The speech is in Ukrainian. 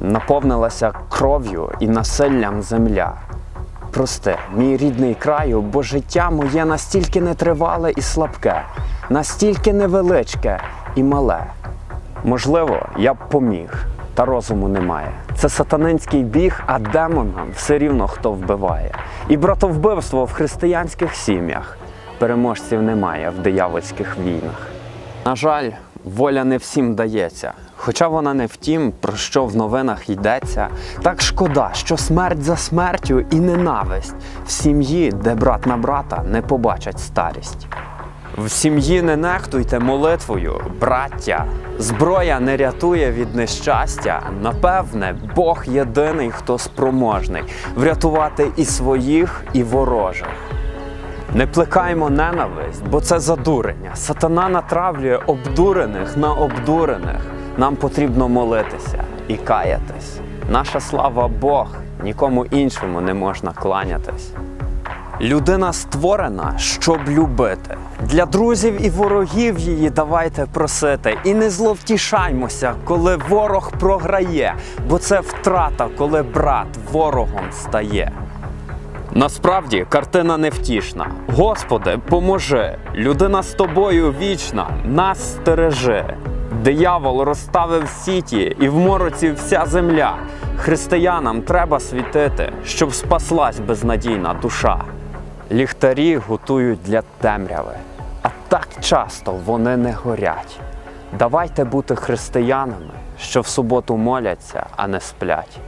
наповнилася кров'ю і насиллям земля. Прости, мій рідний краю, бо життя моє настільки нетривале і слабке, настільки невеличке і мале. Можливо, я б поміг, та розуму немає. Це сатанинський біг, а демонам все рівно хто вбиває. І братовбивство в християнських сім'ях. Переможців немає в диявольських війнах. На жаль, воля не всім дається. Хоча вона не в тім, про що в новинах йдеться, так шкода, що смерть за смертю і ненависть в сім'ї, де брат на брата не побачать старість. В сім'ї не нехтуйте молитвою, браття. Зброя не рятує від нещастя. Напевне, Бог єдиний, хто спроможний врятувати і своїх, і ворожих. Не плекаймо ненависть, бо це задурення. Сатана натравлює обдурених на обдурених. Нам потрібно молитися і каятись. Наша слава Бог, нікому іншому не можна кланятись. Людина створена, щоб любити. Для друзів і ворогів її давайте просити. І не зловтішаймося, коли ворог програє, бо це втрата, коли брат ворогом стає. Насправді картина невтішна. Господи, поможи! Людина з тобою вічна, нас стережи. Диявол розставив сіті, і в мороці вся земля. Християнам треба світити, щоб спаслась безнадійна душа. Ліхтарі готують для темряви, а так часто вони не горять. Давайте бути християнами, що в суботу моляться, а не сплять.